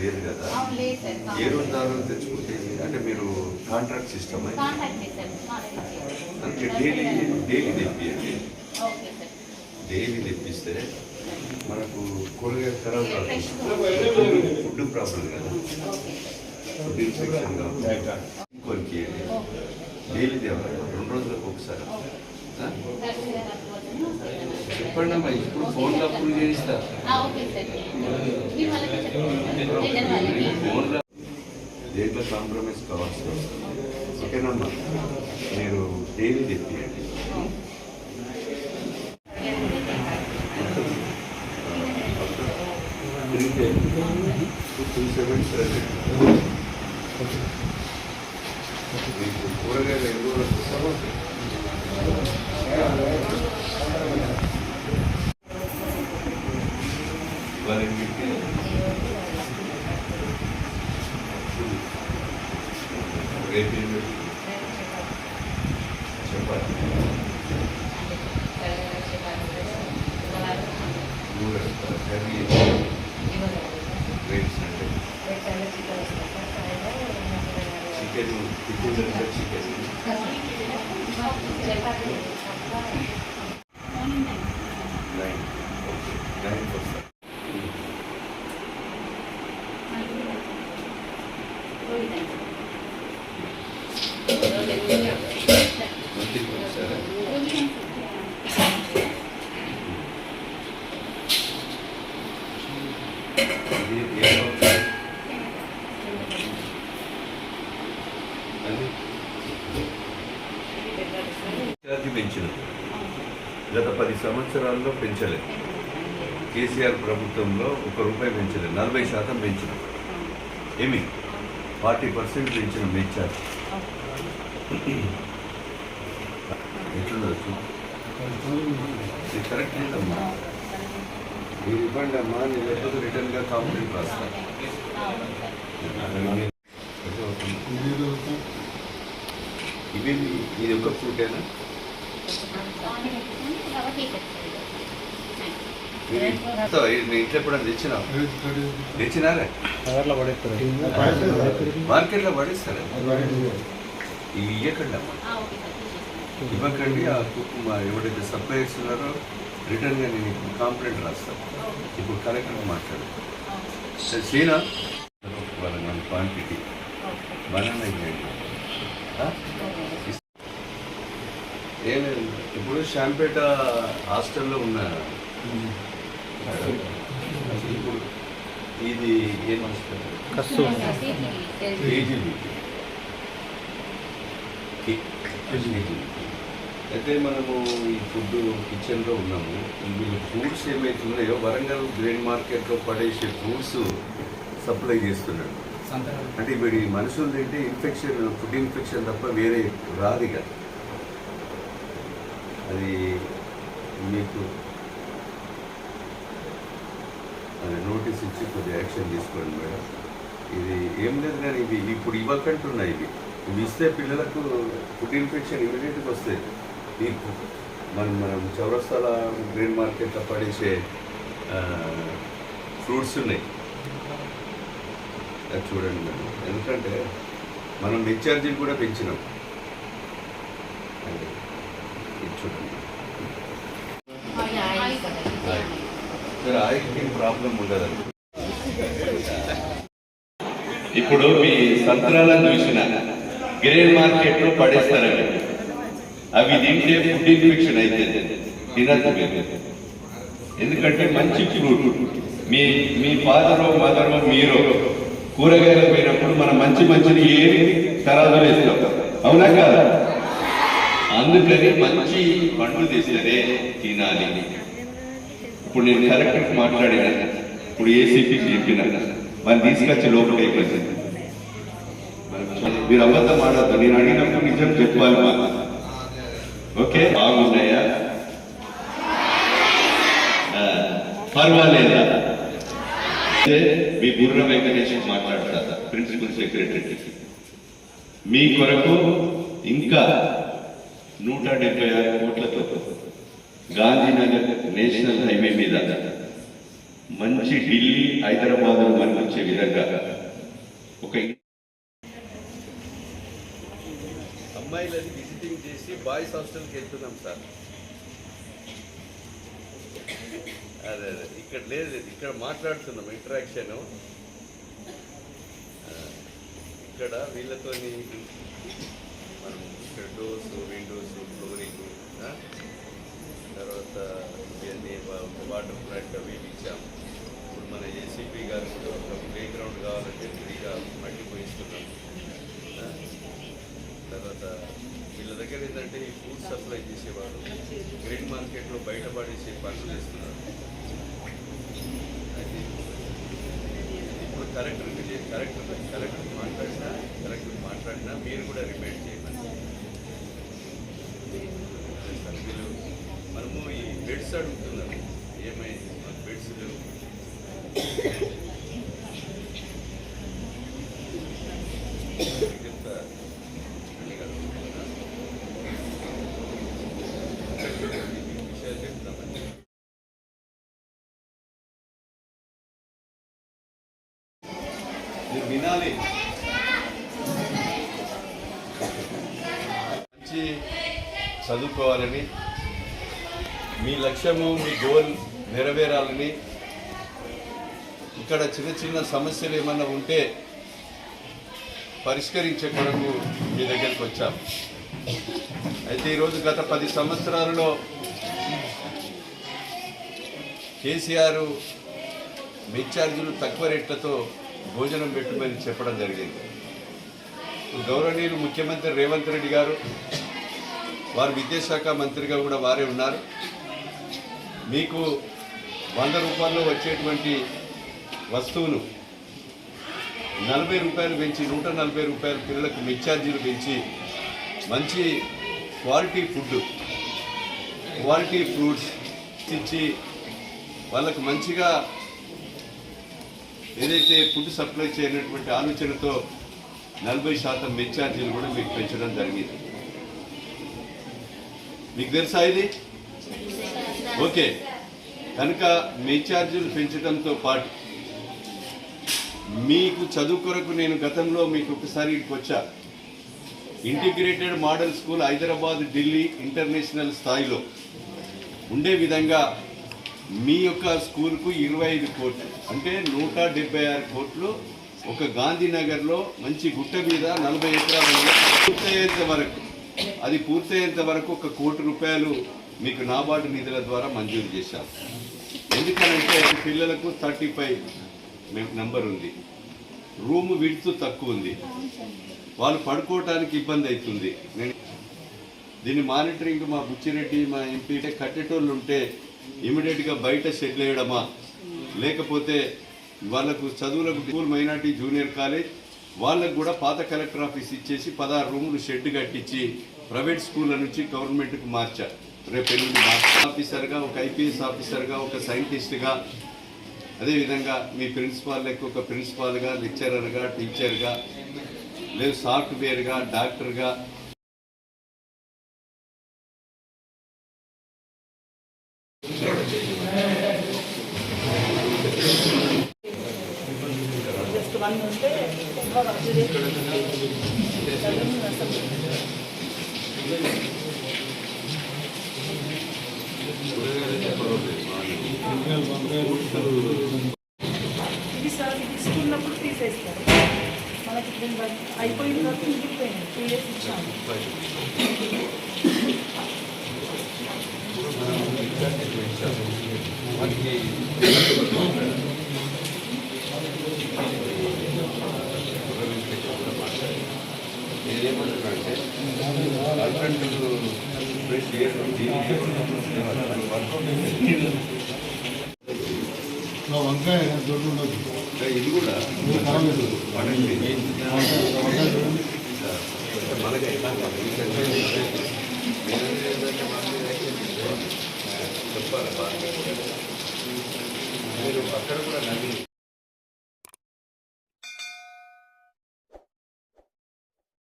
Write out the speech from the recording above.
లేదు కదా ఏ రోజు తెచ్చుకుంటే అంటే మీరు కాంట్రాక్ట్ సిస్టమ్ అంటే డైలీ డైలీ తెప్పియండి డైలీ తెప్పిస్తే మనకు కూరగాయలు ఖరాబ్ కాదు ఫుడ్ ప్రాబ్లం కదా ఫుడ్ ఇన్ఫెక్షన్ కాదు కొరికి డైలీ తేవాలి రెండు రోజులకు ఒకసారి? చెప్పండి అమ్మా ఇప్పుడు ఫోన్లో అప్రూవ్ చేయిస్తా. ఫోన్లో దేంట్లో కాంప్రమైజ్ కావాల్సి వస్తుంది ఓకేనమ్మా మీరు డైలీ తెప్పియండి త్రీ టూ సెవెన్ కూరగాయలు ఎన్ని వస్తామో మూడు వేస్తారు. కర్రీ రేట్స్ అంటే చికెన్ చికెన్ అంటే చికెన్ నైన్ ఓకే నైన్ వస్తారు మంచిగా వస్తారా ఇది ఏ సంవత్సరం? అది పెంచినాం. గత పది సంవత్సరాల్లో పెంచలేదు. కేసీఆర్ ప్రభుత్వంలో ఒక రూపాయి పెంచలేదు. నలభై శాతం పెంచినాం. ఏమి? ఫార్టీ పర్సెంట్ పెంచిన ఛార్జ్ ఎట్లుండొచ్చు ఇది కరెక్ట్ లేదమ్మా మీరు ఇవ్వండి అమ్మా నేను లేకపోతే రిటర్న్గా కాంప్లైంట్ రాస్తాను ఇవి ఇది ఒక ఫ్రూటేనా? ఇంట్లో ఎప్పుడైనా తెచ్చినా తెచ్చినారా? మార్కెట్లో పడేస్తారా? ఇవి ఇవ్వకండి అమ్మా ఇవ్వకండి ఆ ఎవరైతే సప్లైర్స్ ఉన్నారో రిటర్న్గా నేను ఇప్పుడు కాంప్లైంట్ రాస్తాను ఇప్పుడు కలెక్టర్ మాట్లాడు. సరే, క్వాంటిటీ. బనానా ఇవ్వండి. లేదు ఇప్పుడు శాంపేట హాస్టల్లో ఉన్న. ఇప్పుడు ఇది ఏం హాస్పిటల్ అయితే మనము ఈ ఫుడ్ కిచెన్లో ఉన్నాము. వీళ్ళు ఫ్రూట్స్ ఏమైతే ఉన్నాయో వరంగల్ గ్రెయిన్ మార్కెట్లో పడేసే ఫ్రూట్స్ సప్లై చేస్తున్నాడు. అంటే ఇప్పుడు ఈ మనుషులు తింటే ఇన్ఫెక్షన్ ఫుడ్ ఇన్ఫెక్షన్ తప్ప వేరే రాదు ఇక. అది మీకు అది నోటీస్ ఇచ్చి కొద్దిగా యాక్షన్ తీసుకోండి మేడం. ఇది ఏం లేదు కానీ ఇవి ఇప్పుడు ఇవ్వకంటున్నాయి ఇవి. ఇవి ఇస్తే పిల్లలకు ఫుడ్ ఇన్ఫెక్షన్ ఇమీడియట్గా వస్తాయి ఈ మనం మనం చౌరస్తాల గ్రీన్ మార్కెట్లో పడేసే ఫ్రూట్స్ ఉన్నాయి. అది చూడండి మేడం. ఎందుకంటే మనం డిశ్చార్జీలు కూడా పెంచినాం అది ఇది చూడండి సరే ఆయిల్కి ప్రాబ్లం ఉండదు ఇప్పుడు మీ సంత్రాలను చూసిన గ్రే మార్కెట్లో పడేస్తారండి అవి తింటే ఫుడ్ ఇన్ఫెక్షన్ అయితే తినద్దు ఎందుకంటే మంచి ఫ్రూట్. మీ మీ ఫాదరో మదరో మీరు కూరగాయలు పోయినప్పుడు మనం మంచి మంచిని ఏమి ఖరాబు వేస్తాం. అవునా కదా? అందుకనే మంచి పండ్లు తెస్తేనే తినాలి. ఇప్పుడు నేను కరెక్ట్ మాట్లాడిన. ఇప్పుడు ఏసీపీ చెప్పిన. మనం తీసుకొచ్చి లోపల అయిపోయింది. మీరు అబద్ధం ఆడద్దు. నేను అడిగినప్పుడు నిజం చెప్పాలి మా. ఓకే? బాగున్నాయా? పర్వాలేదా? మీ బుర్ర వెంకటేష్ మాట్లాడతా ప్రిన్సిపల్ సెక్రటరీ మీ కొరకు ఇంకా నూట డెబ్బై ఆరు కోట్లతో గాంధీనగర్ నేషనల్ హైవే మీద మంచి ఢిల్లీ హైదరాబాద్ మనకు వచ్చే విధంగా ఒక అమ్మాయిలని విజిటింగ్ చేసి బాయ్స్ హాస్టల్కి వెళ్తున్నాం సార్. అదే అదే. ఇక్కడ లేదు లేదు. ఇక్కడ మాట్లాడుతున్నాం ఇంటరాక్షన్ ఇక్కడ వీళ్ళతోని మనం డోర్స్ విండోస్ ఫ్లోరింగ్ తర్వాత ఇవన్నీ వాటర్ ప్లాంట్ అవి ఇచ్చాము ఇప్పుడు మన ఏసీపీ గారు కూడా ఒక ప్లే గ్రౌండ్ కావాలంటే ఫ్రీగా మట్టి పోయిస్తున్నాం. తర్వాత వీళ్ళ దగ్గర ఏంటంటే ఈ ఫుడ్ సప్లై చేసేవాడు గ్రీన్ మార్కెట్లో బయట పడేసి పనులు చేస్తున్నారు. అది ఇప్పుడు కలెక్టర్కి చే- కలెక్టర్ కలెక్టర్ మాట్లాడినా కలెక్టర్ మాట్లాడినా మీరు కూడా రిమైండ్ చేయమని సార్ వీళ్ళు మనము ఈ బెడ్స్ అడుగుతున్నారు ఏమైంది మాకు బెడ్స్ లేవు మీరు వినాలి. మంచి చదువుకోవాలని మీ లక్ష్యము మీ గోల్ నెరవేరాలని. ఇక్కడ చిన్న చిన్న సమస్యలు ఏమన్నా ఉంటే పరిష్కరించే కొరకు మీ దగ్గరికి వచ్చాం. అయితే ఈరోజు గత పది సంవత్సరాలలో కేసీఆర్ ఛార్జీలు తక్కువ రేట్లతో భోజనం పెట్టుమని చెప్పడం జరిగింది. గౌరవనీయులు ముఖ్యమంత్రి రేవంత్ రెడ్డి గారు వారు విద్యాశాఖ మంత్రిగా కూడా వారే ఉన్నారు. మీకు వంద రూపాయల్లో వచ్చేటువంటి వస్తువును నలభై రూపాయలు పెంచి నూట నలభై రూపాయలు పిల్లలకు మిచ్చార్జీలు పెంచి మంచి క్వాలిటీ ఫుడ్ క్వాలిటీ ఫ్రూట్స్ ఇచ్చి వాళ్ళకు మంచిగా ఏదైతే ఫుడ్ సప్లై చేయనటువంటి ఆలోచనతో నలభై శాతం మిచ్చార్జీలు కూడా మీకు పెంచడం జరిగింది. మీకు తెలుసా ఇది? ఓకే. కనుక మీ ఛార్జీలు పెంచడంతో పాటు మీకు చదువు కొరకు నేను గతంలో మీకు ఒకసారి వచ్చా. Integrated model school Hyderabad Delhi international స్థాయిలో ఉండే విధంగా మీ యొక్క స్కూల్కు ఇరవై ఐదు కోట్లు అంటే నూట డెబ్బై ఆరు కోట్లు ఒక గాంధీనగర్లో మంచి గుట్ట మీద నలభై ఎకరాల పూర్తయ్యేంత వరకు అది పూర్తయ్యేంత వరకు ఒక కోటి రూపాయలు మీకు నాబార్డు నిధుల ద్వారా మంజూరు చేశాం. ఎందుకనంటే పిల్లలకు థర్టీ ఫైవ్ నెంబర్ ఉంది. రూమ్ విడుతూ తక్కువ ఉంది. వాళ్ళు పడుకోవటానికి ఇబ్బంది అవుతుంది. నేను దీన్ని మానిటరింగ్ మా బుచ్చిరెడ్డి మా ఎంపీ కట్టేటోళ్ళు ఉంటే ఇమీడియట్గా బయట షెడ్ వేయడమా? లేకపోతే వాళ్ళకు చదువులకు స్కూల్ మైనార్టీ జూనియర్ కాలేజ్ వాళ్ళకు కూడా పాత కలెక్టర్ ఆఫీస్ ఇచ్చేసి పదహారు రూములు షెడ్ కట్టించి ప్రైవేట్ స్కూళ్ళ నుంచి గవర్నమెంట్కి మార్చారు. రేపు ఆఫీసర్ ఆఫీసర్గా ఒక ఐపీఎస్ ఆఫీసర్గా ఒక సైంటిస్ట్గా అదేవిధంగా మీ ప్రిన్సిపాల్ లెక్క ఒక ప్రిన్సిపాల్గా లెక్చరర్గా టీచర్గా లేదు సాఫ్ట్వేర్గా డాక్టర్గా. జస్ట్ వన్ ఉంటే ఎక్కువ వర్క్ చేసి ఇది సార్ ఇది ఇస్తున్నప్పుడు తీసేస్తారు మనకి దీని బట్టి అయిపోయిన తర్వాత మిగిలిపోయింది టూ ఇయర్స్ ఇచ్చాము నేనేమంటున్నానంటే ప్రెస్ నా వంకాయ దొడ్డు ఉండదు ఇది కూడా చెప్పాలి. మీరు అక్కడ కూడా నవ్వి